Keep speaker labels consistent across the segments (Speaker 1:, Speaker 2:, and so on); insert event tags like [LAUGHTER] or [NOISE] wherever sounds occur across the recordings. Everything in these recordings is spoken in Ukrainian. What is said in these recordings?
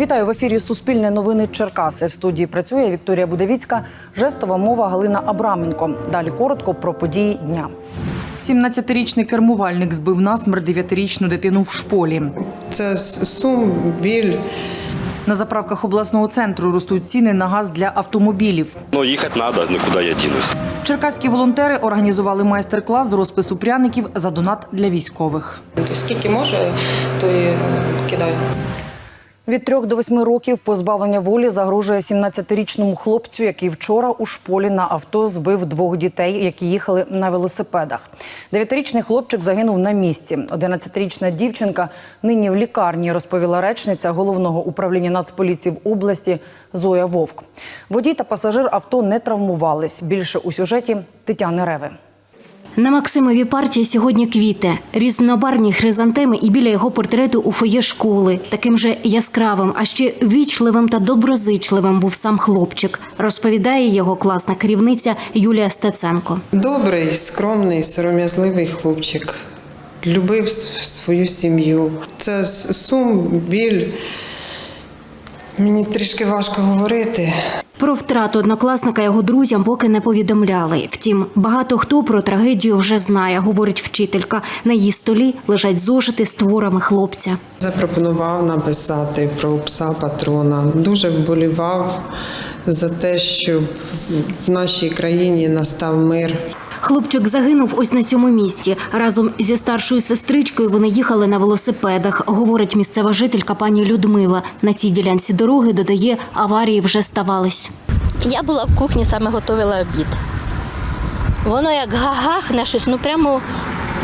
Speaker 1: Вітаю в ефірі Суспільне новини Черкаси. В студії працює Вікторія Будовіцька, жестова мова Галина Абраменко. Далі коротко про події дня. 17-річний кермувальник збив насмерть 9-річну дитину в шполі.
Speaker 2: Це сум, біль.
Speaker 1: На заправках обласного центру ростуть ціни на газ для автомобілів.
Speaker 3: Но ехать надо, никуда я денусь.
Speaker 1: Черкаські волонтери організували майстер-клас з розпису пряників за донат для військових.
Speaker 4: Скільки може, то і кидаю.
Speaker 1: Від трьох до восьми років позбавлення волі загрожує 17-річному хлопцю, який вчора у шполі на авто збив двох дітей, які їхали на велосипедах. Дев'ятирічний хлопчик загинув на місці. 11-річна дівчинка нині в лікарні, розповіла речниця головного управління Нацполіції в області Зоя Вовк. Водій та пасажир авто не травмувались. Більше у сюжеті Тетяни Реви.
Speaker 5: На Максимовій партії сьогодні квіти, різнобарні хризантеми і біля його портрету у фоє школи. Таким же яскравим, а ще вічливим та доброзичливим був сам хлопчик, розповідає його класна керівниця Юлія Стеценко.
Speaker 2: Добрий, скромний, сором'язливий хлопчик. Любив свою сім'ю. Це сум, біль. Мені трішки важко говорити.
Speaker 5: Про втрату однокласника його друзям поки не повідомляли. Втім, багато хто про трагедію вже знає, говорить вчителька. На її столі лежать зошити з творами хлопця.
Speaker 2: Запропонував написати про пса патрона. Дуже вболівав за те, щоб в нашій країні настав мир.
Speaker 5: Хлопчик загинув ось на цьому місці. Разом зі старшою сестричкою вони їхали на велосипедах, говорить місцева жителька пані Людмила. На цій ділянці дороги додає, аварії вже ставались.
Speaker 6: Я була в кухні, саме готувала обід. Воно як гагахне щось, ну прямо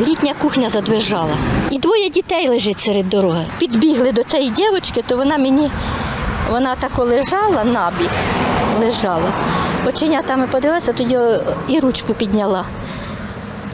Speaker 6: літня кухня задвижала. І двоє дітей лежить серед дороги. Підбігли до цієї дівчинки, то вона мені, вона тако лежала набік, лежала. Оченятами подивилася, тоді і ручку підняла.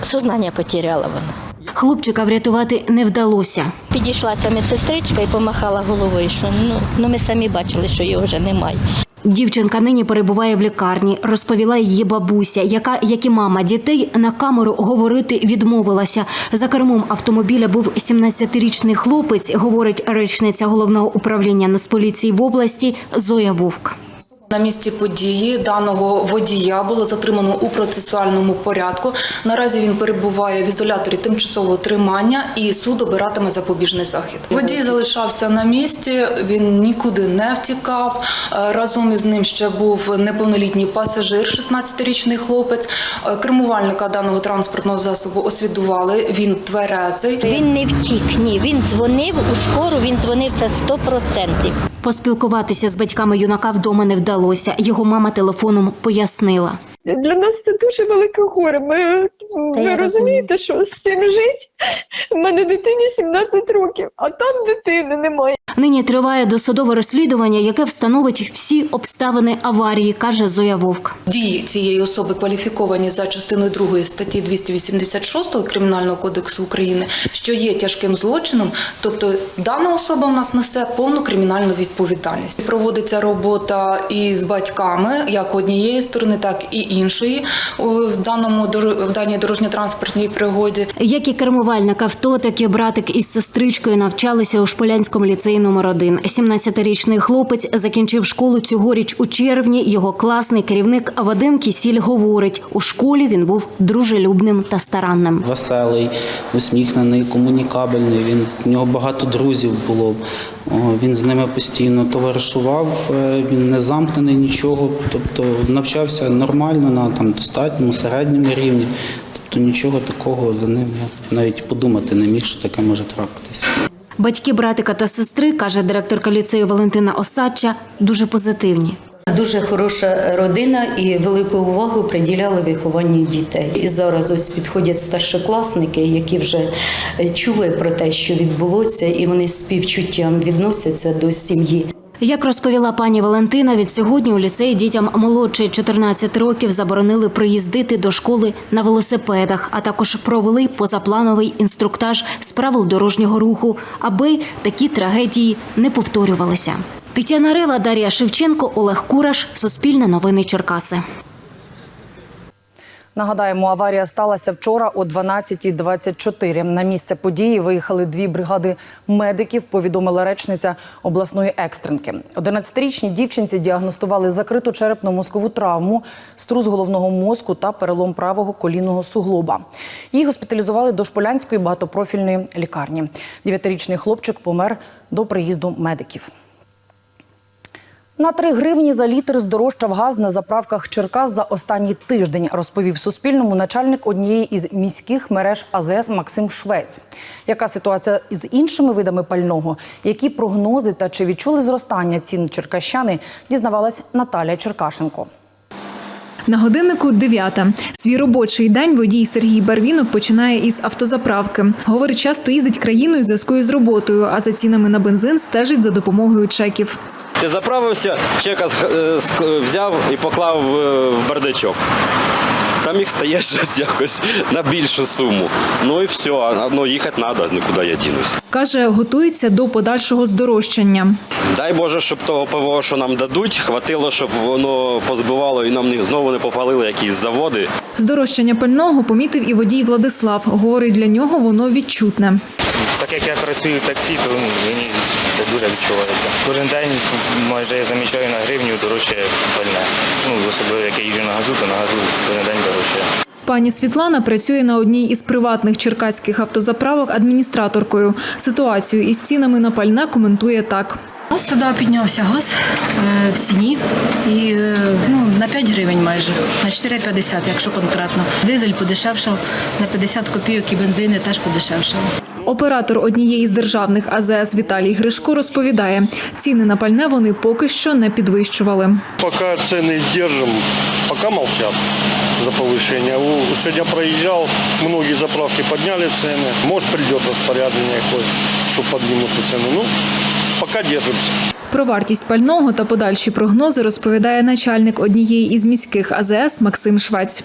Speaker 6: Сознання потеряла вона.
Speaker 5: Хлопчика врятувати не вдалося.
Speaker 6: Підійшла ця медсестричка і помахала головою, що ну, ну ми самі бачили, що його вже немає.
Speaker 5: Дівчинка нині перебуває в лікарні, розповіла її бабуся, яка, як і мама дітей, на камеру говорити відмовилася. За кермом автомобіля був 17-річний хлопець, говорить речниця головного управління Нацполіції в області Зоя Вовк.
Speaker 4: На місці події даного водія було затримано у процесуальному порядку. Наразі він перебуває в ізоляторі тимчасового тримання і суд обиратиме запобіжний захід. Водій залишався на місці, він нікуди не втікав. Е, Разом із ним ще був неповнолітній пасажир, 16-річний хлопець. Е, Кермувальника даного транспортного засобу освідували. Він тверезий.
Speaker 6: Він не втік, ні. Він дзвонив у скору, він дзвонив це 100%.
Speaker 5: Поспілкуватися з батьками юнака вдома не вдалося. Його мама телефоном пояснила.
Speaker 7: Для нас це дуже велике горе. Ми, ви розумієте, що з цим жить? У мене дитині 17 років, а там дитини немає.
Speaker 5: Нині триває досудове розслідування, яке встановить всі обставини аварії, каже Зоя Вовк.
Speaker 4: Дії цієї особи кваліфіковані за частиною 2 статті 286 Кримінального кодексу України, що є тяжким злочином. Тобто дана особа в нас несе повну кримінальну відповідальність. Проводиться робота і з батьками, як однієї сторони, так і іншої у даному в даній дорожньо-транспортній пригоді.
Speaker 5: Як і кермувальник авто, так і братик із сестричкою навчалися у Шполянському ліцеї номер 1 17-річний хлопець закінчив школу цьогоріч у червні. Його класний керівник Вадим Кісіль говорить, у школі він був дружелюбним та старанним.
Speaker 8: веселий, усміхнений, комунікабельний. Він у нього багато друзів було. Він з ними постійно товаришував. е, Він не замкнений нічого. Тобто навчався нормально на там достатньому середньому рівні. Тобто нічого такого за ним я навіть подумати не міг, що таке може трапитися.
Speaker 5: Батьки братика та сестри, каже директорка ліцею Валентина Осадча, дуже позитивні.
Speaker 9: Дуже хороша родина і велику увагу приділяли вихованню дітей. І зараз ось підходять старшокласники, які вже чули про те, що відбулося, і вони з співчуттям відносяться до сім'ї.
Speaker 5: Як розповіла пані Валентина, від сьогодні у ліцеї дітям молодше 14 років заборонили приїздити до школи на велосипедах, а також провели позаплановий інструктаж з правил дорожнього руху, аби такі трагедії не повторювалися. Тетяна Рева, Дар'я Шевченко, Олег Кураш, Суспільне новини Черкаси.
Speaker 1: Нагадаємо, аварія сталася вчора о 12.24. На місце події виїхали дві бригади медиків, повідомила речниця обласної екстренки. 11-річній дівчинці діагностували закриту черепно-мозкову травму, струс головного мозку та перелом правого колінного суглоба. Її госпіталізували до Шполянської багатопрофільної лікарні. Дев'ятирічний хлопчик помер до приїзду медиків. На 3 гривні за літр здорожчав газ на заправках Черкас за останній тиждень, розповів Суспільному начальник однієї із міських мереж АЗС Максим Швець. Яка ситуація із іншими видами пального? Які прогнози та чи відчули зростання цін черкащани? Дізнавалась Наталія Черкашенко.
Speaker 10: На годиннику 9. Свій робочий день водій Сергій Барвінок починає із автозаправки. Говорить, часто їздить країною зв'язку із роботою, а за цінами на бензин стежить за допомогою чеків.
Speaker 3: Ти заправився, чека з- е, взяв і поклав е, в бардачок. Там їх стає [LAUGHS] щось якось на більшу суму. Ну і все, ну їхати треба, нікуди я дінусь.
Speaker 10: Каже, готується до подальшого здорожчання.
Speaker 3: Дай Боже, щоб того ПВО, що нам дадуть, хватило, щоб воно позбивало і нам не- знову не попалили якісь заводи.
Speaker 10: Здорожчання пального помітив і водій Владислав. Говорить, для нього воно відчутне.
Speaker 11: Так як я працюю в таксі, то ну, мені це дуже відчувається. Кожен день майже я замічаю на гривню дорожче пальне. Ну, особливо як я їжджу на газу, то на газу кожен день дорожче.
Speaker 10: Пані Світлана працює на одній із приватних черкаських автозаправок адміністраторкою. Ситуацію із цінами на пальне коментує так.
Speaker 12: У нас сюди піднявся газ е, в ціні і е, ну, на 5 гривень майже, на 4,50, якщо конкретно. Дизель подешевшав на 50 копійок і бензини теж подешевшав.
Speaker 10: Оператор однієї з державних АЗС Віталій Гришко розповідає, ціни на пальне вони поки що не підвищували.
Speaker 13: Пока цены держим, пока молчат за повышение. У- Сегодня проезжал, многие заправки подняли цены. Может придет распоряжение якось, что поднимутся цены. Ну, пока держимся.
Speaker 10: Про вартість пального та подальші прогнози розповідає начальник однієї із міських АЗС Максим Швець.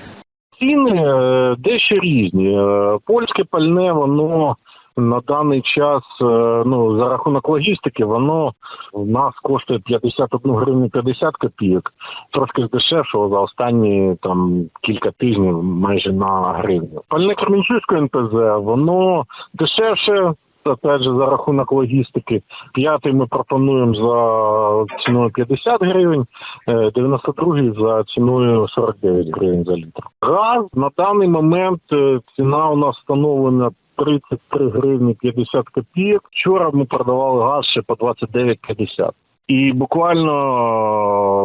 Speaker 14: Ціни е, дещо різні. Е, Польське пальне, воно на даний час, е, ну за рахунок логістики, воно в нас коштує 51 гривню 50 копійок, трошки здешевшого за останні там кілька тижнів майже на гривню. Пальне Кременчуцького НПЗ, воно дешевше. Опять же, за рахунок логістики. П'ятий ми пропонуємо за ціною 50 гривень, е, 92-й за ціною 49 гривень за літр. Газ на даний момент е, ціна у нас встановлена 33 гривні 50 копійок. Вчора ми продавали газ ще по 29,50. І буквально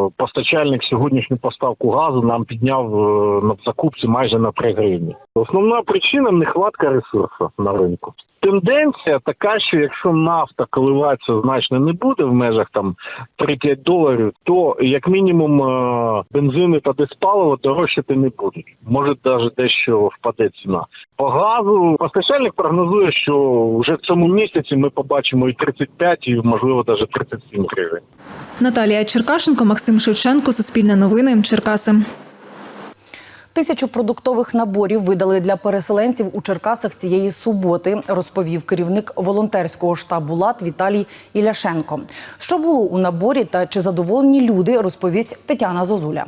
Speaker 14: е, постачальник сьогоднішню поставку газу нам підняв е, на закупці майже на 3 гривні. Основна причина нехватка ресурсу на ринку. Тенденція така, що якщо нафта коливатися значно не буде в межах там 3-5 доларів, то як мінімум е, бензини та диспаливо дорожчати не будуть. Може навіть дещо впаде ціна. По газу постачальник прогнозує, що вже в цьому місяці ми побачимо і 35, і можливо навіть 37 гривень.
Speaker 10: Наталія Черкашенко, Максим Шевченко, Суспільне новини, Черкаси.
Speaker 1: Тисячу продуктових наборів видали для переселенців у Черкасах цієї суботи, розповів керівник волонтерського штабу ЛАД Віталій Іляшенко. Що було у наборі та чи задоволені люди, розповість Тетяна Зозуля.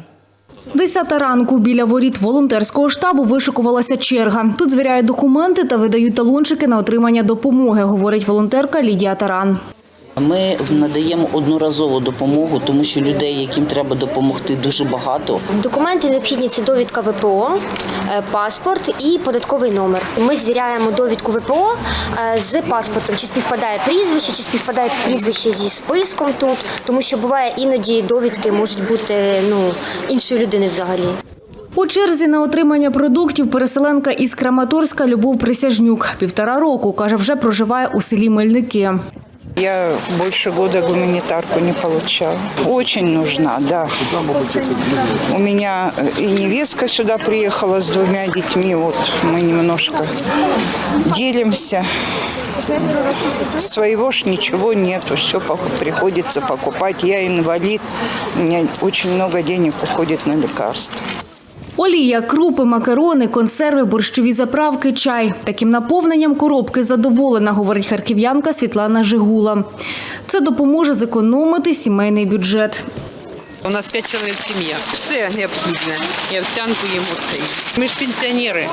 Speaker 15: Десята ранку біля воріт волонтерського штабу вишикувалася черга. Тут звіряють документи та видають талончики на отримання допомоги, говорить волонтерка Лідія Таран.
Speaker 16: Ми надаємо одноразову допомогу, тому що людей, яким треба допомогти, дуже багато.
Speaker 17: Документи необхідні це довідка ВПО, е, паспорт і податковий номер. Ми звіряємо довідку ВПО е, з паспортом, чи співпадає прізвище, чи співпадає прізвище зі списком тут, тому що буває іноді довідки можуть бути ну іншої людини взагалі.
Speaker 15: У черзі на отримання продуктів переселенка із Краматорська Любов Присяжнюк. Півтора року, каже, вже проживає у селі Мельники.
Speaker 18: Я больше года гуманитарку не получала. Очень нужна, да. У меня и невестка сюда приехала с двумя детьми. Вот мы немножко делимся. Своего ж ничего нету, все приходится покупать. Я инвалид, у меня очень много денег уходит на лекарства.
Speaker 15: Олія, крупи, макарони, консерви, борщові заправки, чай. Таким наповненням коробки задоволена, говорить харків'янка Світлана Жигула. Це допоможе зекономити сімейний бюджет.
Speaker 19: У нас п'ять чоловік сім'я. Все необхідне. І овсянку їмо все. Ми ж пенсіонери.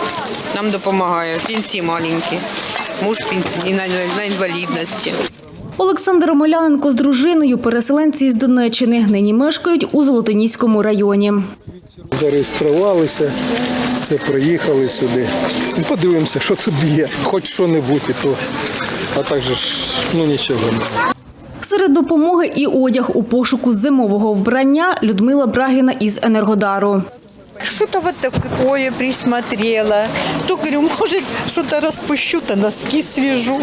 Speaker 19: Нам допомагає. Пенсії маленькі. Муж пенсії на, на інвалідності.
Speaker 15: Олександр Омеляненко з дружиною, переселенці із Донеччини, нині мешкають у Золотоніському районі.
Speaker 20: Зареєструвалися, це приїхали сюди. Ну, Подивимося, що тут є, хоч що-небудь і то. А так же ж, ну нічого.
Speaker 15: Серед допомоги і одяг у пошуку зимового вбрання Людмила Брагіна із Енергодару.
Speaker 21: Что-то вот такое присмотрела. То говорю, может, что-то распущу-то, носки свяжу.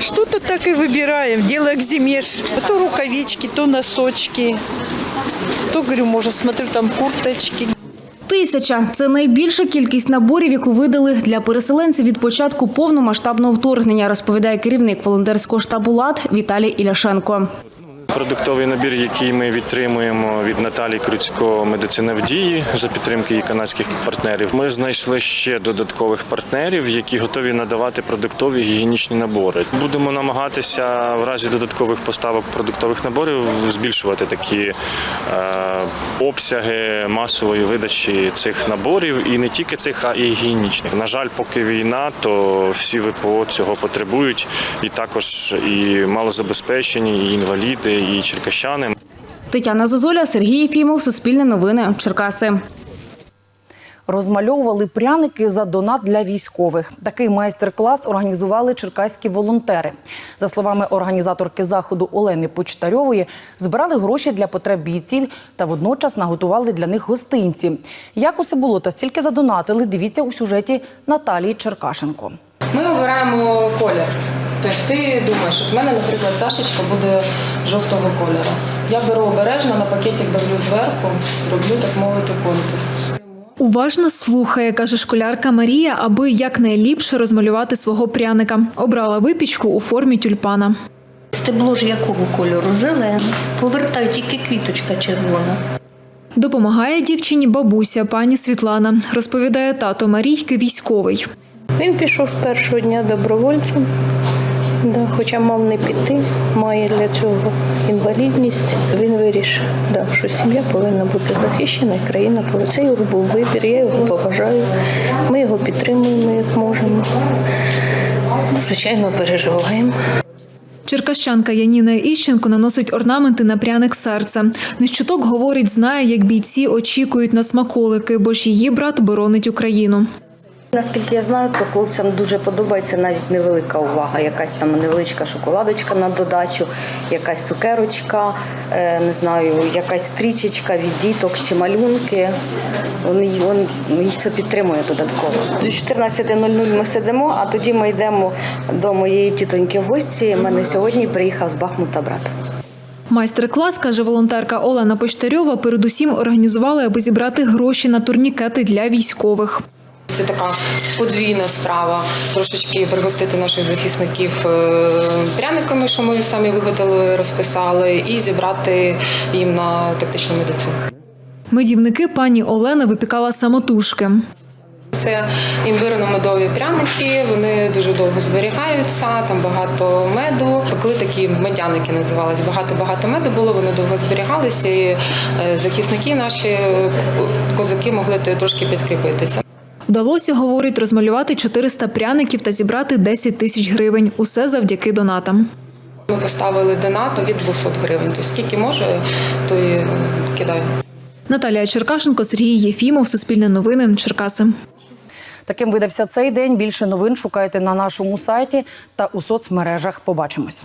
Speaker 21: Что-то так и выбираем. Дело к зиме. То рукавички, то носочки. То, говорю, може, смотрю, там курточки.
Speaker 15: Тисяча це найбільша кількість наборів, яку видали для переселенців від початку повномасштабного вторгнення, розповідає керівник волонтерського штабу ЛАД Віталій Іляшенко.
Speaker 22: Продуктовий набір, який ми відтримуємо від Наталії Круцько медицина в дії за підтримки її канадських партнерів. Ми знайшли ще додаткових партнерів, які готові надавати продуктові гігієнічні набори. Будемо намагатися в разі додаткових поставок продуктових наборів збільшувати такі е, обсяги масової видачі цих наборів, і не тільки цих, а і гігієнічних. На жаль, поки війна, то всі ВПО цього потребують, і також і малозабезпечені, і інваліди, і черкащани.
Speaker 15: Тетяна Зозоля, Сергій Єфімов, Суспільне новини, Черкаси.
Speaker 1: Розмальовували пряники за донат для військових. Такий майстер-клас організували черкаські волонтери. За словами організаторки заходу Олени Почтарьової, збирали гроші для потреб бійців та водночас наготували для них гостинці. Як усе було та стільки задонатили, дивіться у сюжеті Наталії Черкашенко.
Speaker 4: Ми обираємо колір. Тобто ти думаєш, от в мене, наприклад, ташечка буде жовтого кольору. Я беру обережно, на пакетик давлю зверху, роблю, так мовити, контур.
Speaker 10: Уважно слухає, каже школярка Марія, аби якнайліпше розмалювати свого пряника. Обрала випічку у формі тюльпана.
Speaker 23: Стебло ж якого кольору? Зелене. Повертай тільки квіточка червона.
Speaker 10: Допомагає дівчині бабуся пані Світлана. Розповідає тато Марійки військовий.
Speaker 23: Він пішов з першого дня добровольцем, да, хоча мав не піти, має для цього інвалідність. Він вирішив, да, що сім'я повинна бути захищена, і країна повинна. Це його був вибір, я його поважаю. Ми його підтримуємо як можемо. Звичайно, переживаємо.
Speaker 10: Черкащанка Яніна Іщенко наносить орнаменти на пряник серця. Нещуток говорить, знає, як бійці очікують на смаколики, бо ж її брат боронить Україну.
Speaker 24: Наскільки я знаю, то хлопцям дуже подобається навіть невелика увага. Якась там невеличка шоколадочка на додачу, якась цукерочка, е, не знаю, якась стрічечка від діток чи малюнки. Вони, їх це підтримує додатково. До 14.00 ми сидимо, а тоді ми йдемо до моєї тітоньки в гості. Мене сьогодні приїхав з Бахмута брат.
Speaker 10: Майстер-клас, каже волонтерка Олена Почтарьова, передусім організували, аби зібрати гроші на турнікети для військових.
Speaker 4: Це така подвійна справа. Трошечки пригостити наших захисників е, пряниками, що ми самі виготовили, розписали, і зібрати їм на тактичну медицину.
Speaker 10: Медівники пані Олена випікала самотужки.
Speaker 4: Це імбирно-медові пряники, вони дуже довго зберігаються, там багато меду. Пекли такі медяники називались. Багато-багато меду було, вони довго зберігалися, і е, захисники наші е, козаки могли трошки підкріпитися.
Speaker 10: Вдалося, говорить, розмалювати 400 пряників та зібрати 10 тисяч гривень. Усе завдяки донатам.
Speaker 4: Ми поставили донат від 200 гривень. Тобто скільки може, то і кидаю.
Speaker 10: Наталія Черкашенко, Сергій Єфімов, Суспільне новини, Черкаси.
Speaker 1: Таким видався цей день. Більше новин шукайте на нашому сайті та у соцмережах. Побачимось.